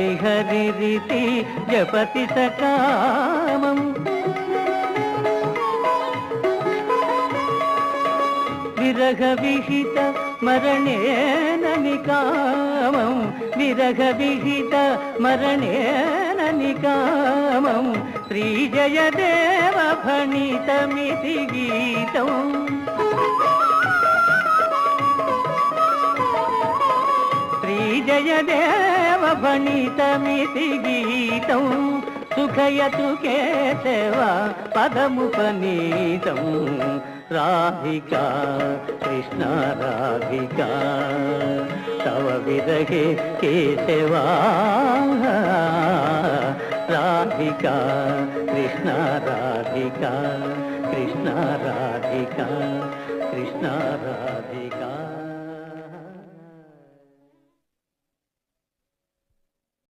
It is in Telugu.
హరిరితి జపతి సకామం విరహ విహిత మరణేన నికామం. విరహ విహిత మరణేన నికామం. శ్రీజయదేవ భణితమితి గీతం. శ్రీజయదేవ భణితమితి గీతం సుఖయతు కేశవ పదముపనీతం. రాధికా కృష్ణ రాధికా తవ విరహే కేశవా. రాధికా కృష్ణ రాధికా కృష్ణ రాధికా కృష్ణ రాధికా.